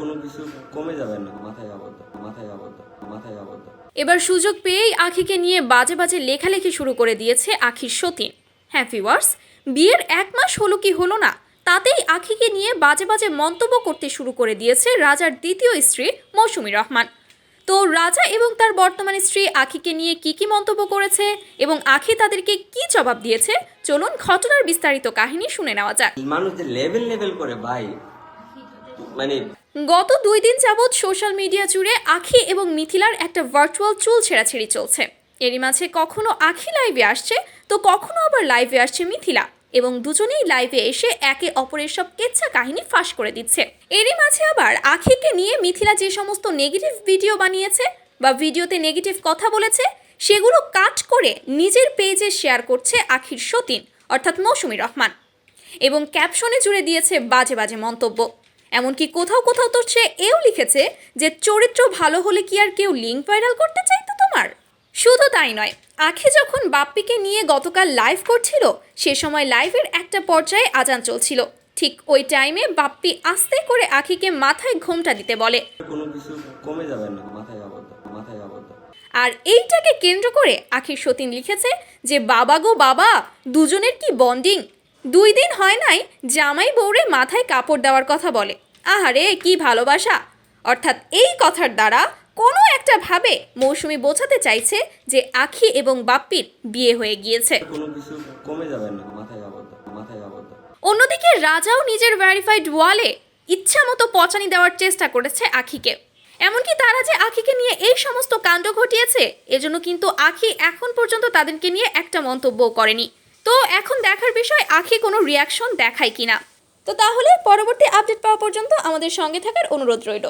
কোনো কিছু কমে যাবে না মাথায় আবদ্ধ মাথায় আবদ্ধ মাথায় আবদ্ধ। এবার সুযোগ পেয়েই আখিকে নিয়ে বাজে বাজে লেখালেখি শুরু করে দিয়েছে আখির সতীন। হ্যাঁ ভিওয়ার্স বিয়ের এক মাস হলো কি হলো না তাতেই আখিকে নিয়ে বাজে বাজে মন্তব্য করতে শুরু করে দিয়েছে রাজার দ্বিতীয় স্ত্রী মৌসুমী রহমান। তো রাজা এবং তার বর্তমান স্ত্রী আখিকে নিয়ে কি কি মন্তব্য করেছে এবং আখি তাদেরকে কি জবাব দিয়েছে চলুন ঘটনার বিস্তারিত কাহিনী শুনে নেওয়া যাক। মানুষ যে লেভেল লেভেল করে ভাই। মানে গত দুই দিন যাবৎ সোশ্যাল মিডিয়া জুড়ে আখি এবং মিথিলার একটা ভার্চুয়াল চুল ছেঁড়াছেড়ি চলছে। এরই মাঝে কখনো আখি লাইভে আসছে, তো কখনো আবার লাইভে আসছে মিথিলা এবং দুজনেই লাইভে এসে একে অপরের সব কেচ্ছা কাহিনী ফাঁস করে দিচ্ছে। এরই মাঝে আবার আখিকে নিয়ে মিথিলা যে সমস্ত নেগেটিভ ভিডিও বানিয়েছে বা ভিডিওতে নেগেটিভ কথা বলেছে, সেগুলো কাট করে নিজের পেজে শেয়ার করছে আখির সতীন, অর্থাৎ মৌসুমী রহমান। এবং ক্যাপশনে জুড়ে দিয়েছে বাজে বাজে মন্তব্য। এমনকি কোথাও কোথাও তো সে এও লিখেছে যে চরিত্র ভালো হলে কি আর কেউ লিঙ্ক ভাইরাল করতে চাইতো তোমার? শুধু তাই নয় আখি যখন বাপ্পিকে নিয়ে গতকাল লাইভ করছিল সে সময় লাইভের একটা পর্যায়ে আজান চলছিল। ঠিক ওই টাইমে বাপ্পি আস্তে করে আখিকে মাথায় ঘোমটা দিতে বলে। কোনো কিছু কমে যাবে না মাথায় আবদ্ধ মাথায় আবদ্ধ। আর এইটাকে কেন্দ্র করে আখির সতীন লিখেছে যে বাবা গো বাবা দুজনের কি বন্ডিং দুই দিন হয় নাই জামাই বউরে মাথায় কাপড় দেওয়ার কথা বলে। আহারে কি ভালোবাসা। অর্থাৎ এই কথার দ্বারা কোনো একটা ভাবে মৌসুমি বোঝাতে চাইছে যে আখি এবং বাপ্পির বিয়ে হয়ে গিয়েছে। অন্যদিকে রাজাও নিজের ভ্যারিফাইড ওয়ালে ইচ্ছা মতো পচানি দেওয়ার চেষ্টা করেছে আখিকে। এমনকি তারা যে আখিকে নিয়ে এই সমস্ত কাণ্ড ঘটিয়েছে এজন্য কিন্তু আখি এখন পর্যন্ত তাদেরকে নিয়ে একটা মন্তব্য করেনি। তো এখন দেখার বিষয়, আখি কোনো রিয়াকশন দেখায় কিনা। তো তাহলে পরবর্তী আপডেট পাওয়া পর্যন্ত আমাদের সঙ্গে থাকার অনুরোধ রইল।